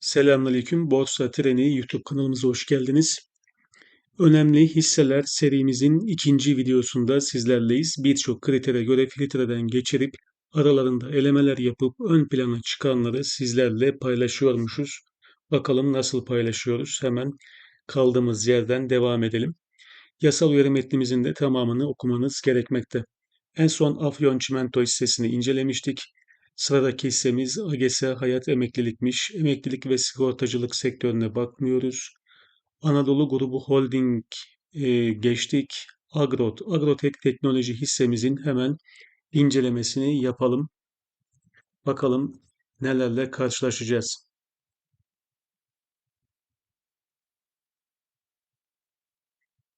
Selamünaleyküm. Borsa Treni YouTube kanalımıza hoş geldiniz. Önemli hisseler serimizin ikinci videosunda sizlerleyiz. Birçok kritere göre filtreden geçirip aralarında elemeler yapıp ön plana çıkanları sizlerle paylaşıyormuşuz. Bakalım nasıl paylaşıyoruz? Hemen kaldığımız yerden devam edelim. Yasal uyarı metnimizin de tamamını okumanız gerekmekte. En son Afyon Çimento hissesini incelemiştik. Sıradaki hissemiz AGESA Hayat Emeklilikmiş. Emeklilik ve sigortacılık sektörüne bakmıyoruz. Anadolu Grubu Holding e, geçtik. Agrot, Agrotek Teknoloji hissemizin hemen incelemesini yapalım. Bakalım nelerle karşılaşacağız.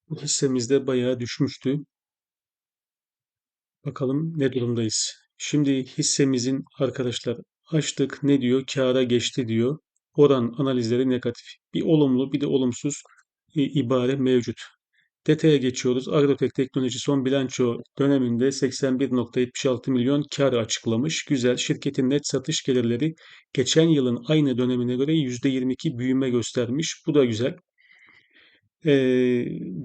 Bu hissemizde bayağı düşmüştü. Bakalım ne durumdayız. Şimdi hissemizin arkadaşlar açtık ne diyor? Kâra geçti diyor. Oran analizleri negatif. Bir olumlu bir de olumsuz e, ibare mevcut. Detaya geçiyoruz. Agrotek Teknoloji son bilanço döneminde 81.76 milyon kar açıklamış. Güzel. Şirketin net satış gelirleri geçen yılın aynı dönemine göre %22 büyüme göstermiş. Bu da güzel. Ee,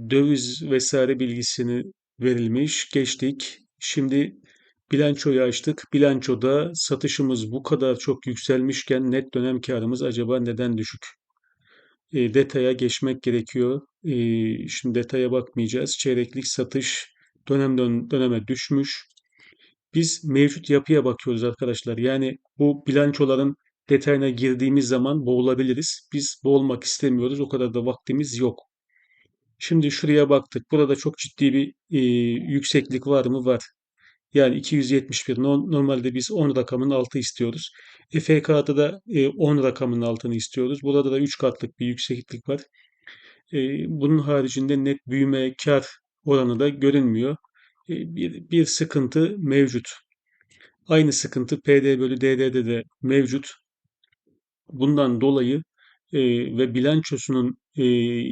döviz vesaire bilgisini verilmiş. Geçtik. Şimdi bilançoyu açtık. Bilançoda satışımız bu kadar çok yükselmişken net dönem karımız acaba neden düşük? E, detaya geçmek gerekiyor. E, şimdi detaya bakmayacağız. Çeyreklik satış dönem dön döneme düşmüş. Biz mevcut yapıya bakıyoruz arkadaşlar. Yani bu bilançoların detayına girdiğimiz zaman boğulabiliriz. Biz boğulmak istemiyoruz. O kadar da vaktimiz yok. Şimdi şuraya baktık. Burada çok ciddi bir e, yükseklik var mı? Var. Yani 271. Normalde biz 10 rakamın altı istiyoruz. FK'da da 10 rakamın altını istiyoruz. Burada da 3 katlık bir yükseklik var. E, bunun haricinde net büyüme, kar oranı da görünmüyor. E, bir, bir sıkıntı mevcut. Aynı sıkıntı PD bölü DD'de de mevcut. Bundan dolayı e, ve bilançosunun e,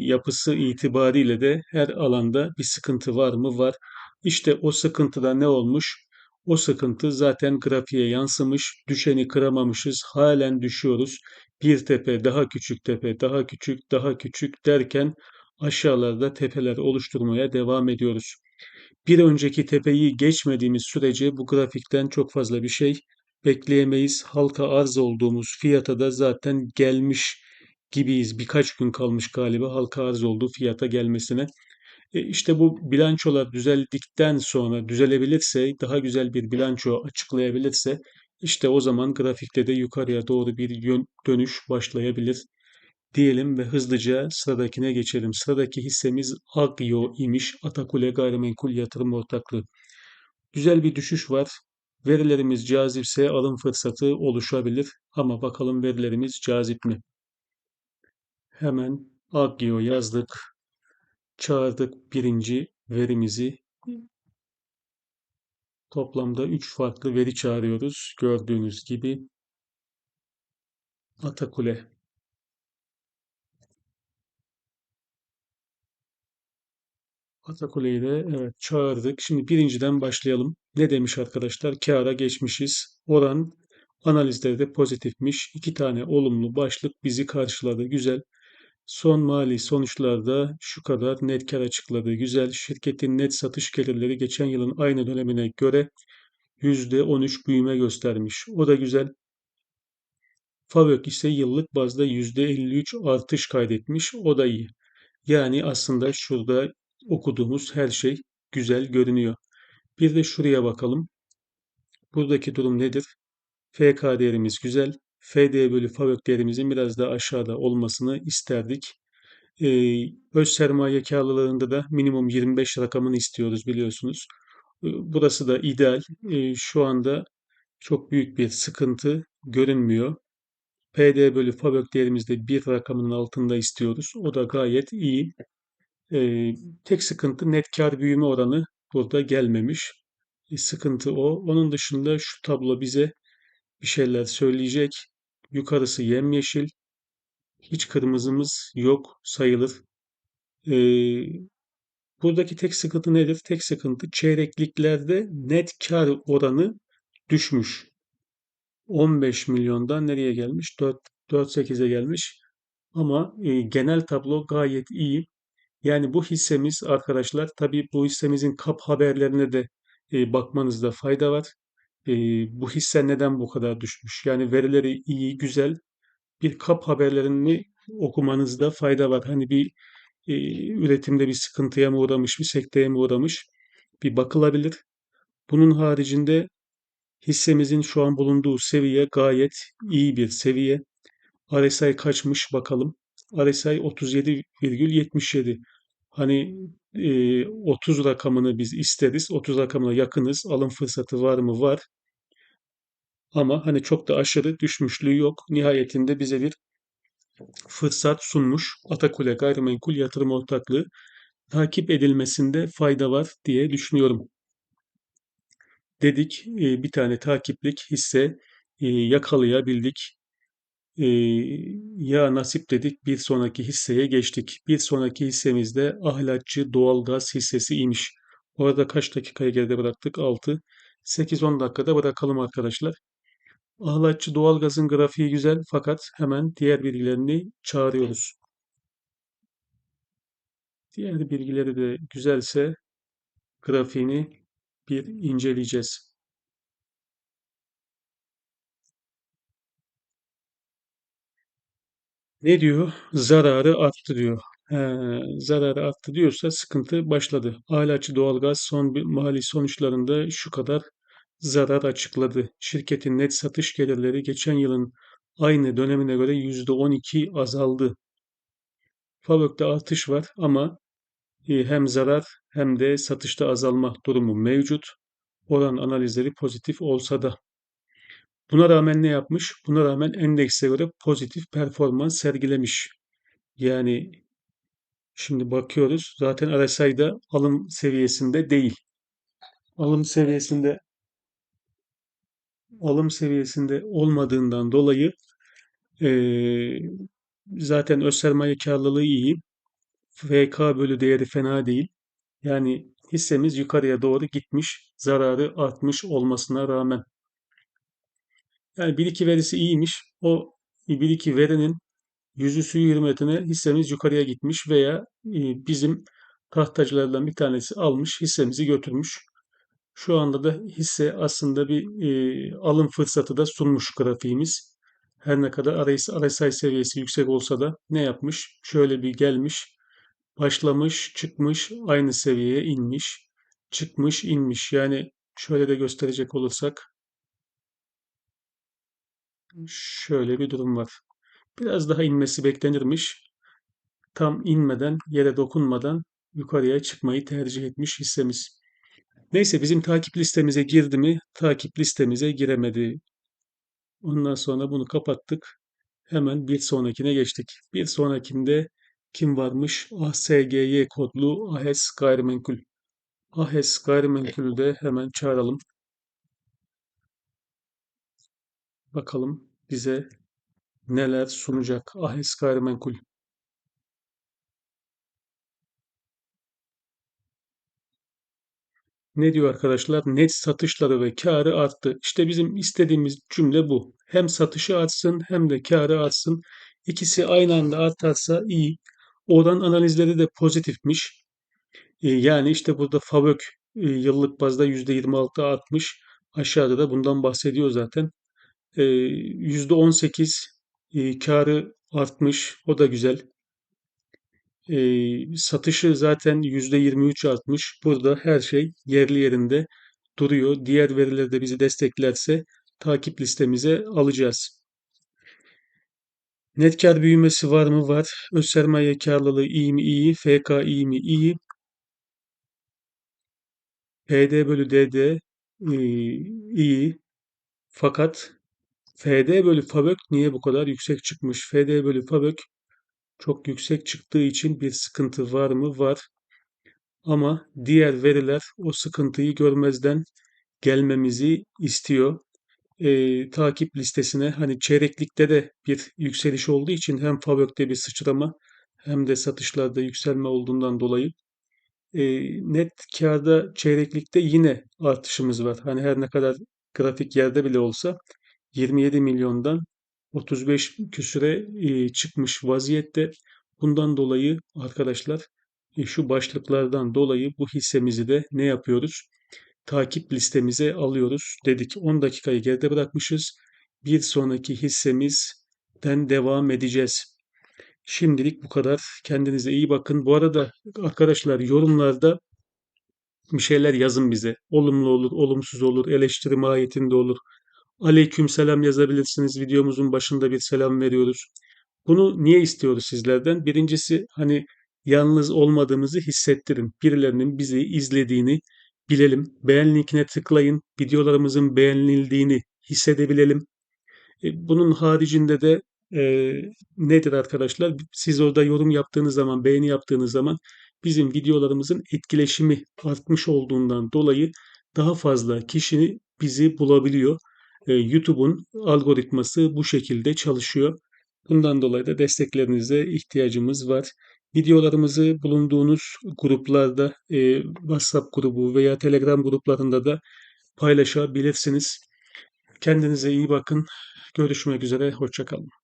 yapısı itibariyle de her alanda bir sıkıntı var mı? Var. İşte o sıkıntıda ne olmuş? O sıkıntı zaten grafiğe yansımış. Düşeni kıramamışız. Halen düşüyoruz. Bir tepe, daha küçük tepe, daha küçük, daha küçük derken aşağılarda tepeler oluşturmaya devam ediyoruz. Bir önceki tepeyi geçmediğimiz sürece bu grafikten çok fazla bir şey bekleyemeyiz. Halka arz olduğumuz fiyata da zaten gelmiş gibiyiz. Birkaç gün kalmış galiba halka arz olduğu fiyata gelmesine. E işte bu bilançolar düzeldikten sonra düzelebilirse, daha güzel bir bilanço açıklayabilirse işte o zaman grafikte de yukarıya doğru bir yön, dönüş başlayabilir diyelim ve hızlıca sıradakine geçelim. Sıradaki hissemiz Agyo imiş. Atakule Gayrimenkul Yatırım Ortaklığı. Güzel bir düşüş var. Verilerimiz cazipse alım fırsatı oluşabilir ama bakalım verilerimiz cazip mi? Hemen Agio yazdık. Çağırdık birinci verimizi. Toplamda 3 farklı veri çağırıyoruz. Gördüğünüz gibi Atakule. Atakule'yi de evet çağırdık. Şimdi birinciden başlayalım. Ne demiş arkadaşlar? Kâra geçmişiz. Oran analizleri de pozitifmiş. İki tane olumlu başlık bizi karşıladı. Güzel. Son mali sonuçlarda şu kadar net kar açıkladı. Güzel. Şirketin net satış gelirleri geçen yılın aynı dönemine göre %13 büyüme göstermiş. O da güzel. Favök ise yıllık bazda %53 artış kaydetmiş. O da iyi. Yani aslında şurada okuduğumuz her şey güzel görünüyor. Bir de şuraya bakalım. Buradaki durum nedir? FK değerimiz güzel. FD bölü FAVÖK değerimizin biraz daha aşağıda olmasını isterdik. Ee, öz sermaye karlılığında da minimum 25 rakamını istiyoruz biliyorsunuz. Ee, burası da ideal. Ee, şu anda çok büyük bir sıkıntı görünmüyor. PD bölü FAVÖK değerimizde bir rakamının altında istiyoruz. O da gayet iyi. Ee, tek sıkıntı net kar büyüme oranı burada gelmemiş. E, sıkıntı o. Onun dışında şu tablo bize bir şeyler söyleyecek. Yukarısı yemyeşil. Hiç kırmızımız yok sayılır. Ee, buradaki tek sıkıntı nedir? Tek sıkıntı çeyrekliklerde net kar oranı düşmüş. 15 milyondan nereye gelmiş? 4, 4.8'e gelmiş. Ama e, genel tablo gayet iyi. Yani bu hissemiz arkadaşlar tabii bu hissemizin kap haberlerine de e, bakmanızda fayda var. E, bu hisse neden bu kadar düşmüş? Yani verileri iyi, güzel. Bir kap haberlerini okumanızda fayda var. Hani bir e, üretimde bir sıkıntıya mı uğramış, bir sekteye mi uğramış? Bir bakılabilir. Bunun haricinde hissemizin şu an bulunduğu seviye gayet iyi bir seviye. RSI kaçmış bakalım. RSI 37,77. Hani e, 30 rakamını biz isteriz. 30 rakamına yakınız. Alım fırsatı var mı? Var. Ama hani çok da aşırı düşmüşlüğü yok. Nihayetinde bize bir fırsat sunmuş. Atakule Gayrimenkul Yatırım Ortaklığı takip edilmesinde fayda var diye düşünüyorum. Dedik bir tane takiplik hisse yakalayabildik. E, ya nasip dedik bir sonraki hisseye geçtik. Bir sonraki hissemizde Ahlatçı Doğalgaz hissesi imiş. Orada kaç dakikaya geride bıraktık? 6. 8-10 dakikada bırakalım arkadaşlar. Ahlatçı Doğalgaz'ın grafiği güzel fakat hemen diğer bilgilerini çağırıyoruz. Diğer bilgileri de güzelse grafiğini bir inceleyeceğiz. Ne diyor? Zararı arttı diyor. He, zararı arttı diyorsa sıkıntı başladı. Ahlaççı Doğalgaz son bir mali sonuçlarında şu kadar zarar açıkladı. Şirketin net satış gelirleri geçen yılın aynı dönemine göre %12 azaldı. Fabök'te artış var ama e, hem zarar hem de satışta azalma durumu mevcut. Oran analizleri pozitif olsa da. Buna rağmen ne yapmış? Buna rağmen endekse göre pozitif performans sergilemiş. Yani şimdi bakıyoruz zaten RSI'da alım seviyesinde değil. Alım seviyesinde alım seviyesinde olmadığından dolayı eee, zaten öz sermaye karlılığı iyi. FK bölü değeri fena değil. Yani hissemiz yukarıya doğru gitmiş, zararı artmış olmasına rağmen. Yani bir iki verisi iyiymiş. O bir iki verinin yüzü suyu hürmetine hissemiz yukarıya gitmiş veya e, bizim tahtacılardan bir tanesi almış hissemizi götürmüş. Şu anda da hisse aslında bir e, alım fırsatı da sunmuş grafiğimiz. Her ne kadar RSI seviyesi yüksek olsa da ne yapmış? Şöyle bir gelmiş, başlamış, çıkmış, aynı seviyeye inmiş, çıkmış, inmiş. Yani şöyle de gösterecek olursak şöyle bir durum var. Biraz daha inmesi beklenirmiş. Tam inmeden, yere dokunmadan yukarıya çıkmayı tercih etmiş hissemiz. Neyse bizim takip listemize girdi mi? Takip listemize giremedi. Ondan sonra bunu kapattık. Hemen bir sonrakine geçtik. Bir sonrakinde kim varmış? ASGY kodlu AHES gayrimenkul. AHES gayrimenkulü de hemen çağıralım. Bakalım bize neler sunacak AHES gayrimenkul. Ne diyor arkadaşlar? Net satışları ve karı arttı. İşte bizim istediğimiz cümle bu. Hem satışı artsın hem de karı artsın. İkisi aynı anda artarsa iyi. Oran analizleri de pozitifmiş. E, yani işte burada FAVÖK e, yıllık bazda %26 artmış. Aşağıda da bundan bahsediyor zaten. E, %18 e, karı artmış. O da güzel. E, satışı zaten %23 artmış. Burada her şey yerli yerinde duruyor. Diğer veriler de bizi desteklerse takip listemize alacağız. Net kar büyümesi var mı? Var. Öz sermaye karlılığı iyi mi? İyi. FK iyi mi? İyi. PD bölü DD e, iyi. Fakat FD bölü FABÖK niye bu kadar yüksek çıkmış? FD bölü FABÖK çok yüksek çıktığı için bir sıkıntı var mı? Var. Ama diğer veriler o sıkıntıyı görmezden gelmemizi istiyor. E, takip listesine hani çeyreklikte de bir yükseliş olduğu için hem FABÖK'te bir sıçrama hem de satışlarda yükselme olduğundan dolayı e, net kârda çeyreklikte yine artışımız var. Hani her ne kadar grafik yerde bile olsa 27 milyondan 35 küsüre e, çıkmış vaziyette. Bundan dolayı arkadaşlar e, şu başlıklardan dolayı bu hissemizi de ne yapıyoruz? Takip listemize alıyoruz dedik. 10 dakikayı geride bırakmışız. Bir sonraki hissemizden devam edeceğiz. Şimdilik bu kadar. Kendinize iyi bakın. Bu arada arkadaşlar yorumlarda bir şeyler yazın bize. Olumlu olur, olumsuz olur, eleştiri mahiyetinde olur. Aleyküm selam yazabilirsiniz. Videomuzun başında bir selam veriyoruz. Bunu niye istiyoruz sizlerden? Birincisi hani yalnız olmadığımızı hissettirin. Birilerinin bizi izlediğini bilelim. Beğen linkine tıklayın. Videolarımızın beğenildiğini hissedebilelim. E, bunun haricinde de e, nedir arkadaşlar? Siz orada yorum yaptığınız zaman, beğeni yaptığınız zaman bizim videolarımızın etkileşimi artmış olduğundan dolayı daha fazla kişi bizi bulabiliyor. E, YouTube'un algoritması bu şekilde çalışıyor. Bundan dolayı da desteklerinize ihtiyacımız var. Videolarımızı bulunduğunuz gruplarda, e, WhatsApp grubu veya Telegram gruplarında da paylaşabilirsiniz. Kendinize iyi bakın. Görüşmek üzere. Hoşçakalın.